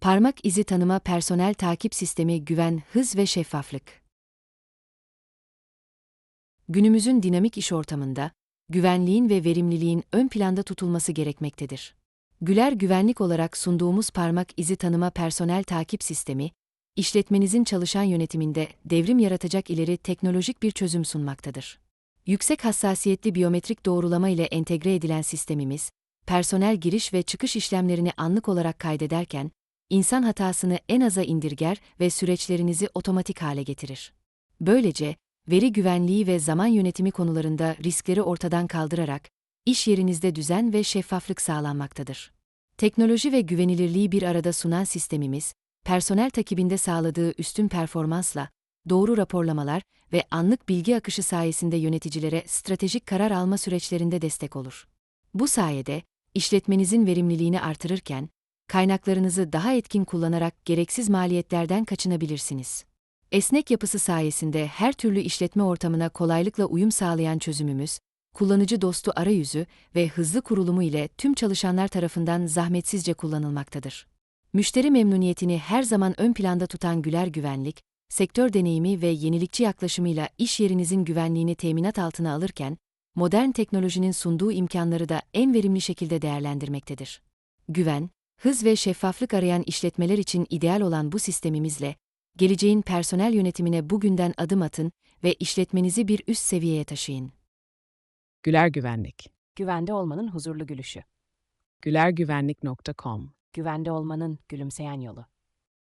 Parmak izi tanıma personel takip sistemi güven, hız ve şeffaflık. Günümüzün dinamik iş ortamında güvenliğin ve verimliliğin ön planda tutulması gerekmektedir. Güler güvenlik olarak sunduğumuz parmak izi tanıma personel takip sistemi, işletmenizin çalışan yönetiminde devrim yaratacak ileri teknolojik bir çözüm sunmaktadır. Yüksek hassasiyetli biyometrik doğrulama ile entegre edilen sistemimiz, personel giriş ve çıkış işlemlerini anlık olarak kaydederken, insan hatasını en aza indirger ve süreçlerinizi otomatik hale getirir. Böylece, veri güvenliği ve zaman yönetimi konularında riskleri ortadan kaldırarak, iş yerinizde düzen ve şeffaflık sağlanmaktadır. Teknoloji ve güvenilirliği bir arada sunan sistemimiz, personel takibinde sağladığı üstün performansla, doğru raporlamalar ve anlık bilgi akışı sayesinde yöneticilere stratejik karar alma süreçlerinde destek olur. Bu sayede, işletmenizin verimliliğini artırırken, kaynaklarınızı daha etkin kullanarak gereksiz maliyetlerden kaçınabilirsiniz. Esnek yapısı sayesinde her türlü işletme ortamına kolaylıkla uyum sağlayan çözümümüz, kullanıcı dostu arayüzü ve hızlı kurulumu ile tüm çalışanlar tarafından zahmetsizce kullanılmaktadır. Müşteri memnuniyetini her zaman ön planda tutan Güler Güvenlik, sektör deneyimi ve yenilikçi yaklaşımıyla iş yerinizin güvenliğini teminat altına alırken, modern teknolojinin sunduğu imkanları da en verimli şekilde değerlendirmektedir. Güven, hız ve şeffaflık arayan işletmeler için ideal olan bu sistemimizle, geleceğin personel yönetimine bugünden adım atın ve işletmenizi bir üst seviyeye taşıyın. Güler Güvenlik. Güvende olmanın huzurlu gülüşü. gülergüvenlik.com Güvende olmanın gülümseyen yolu.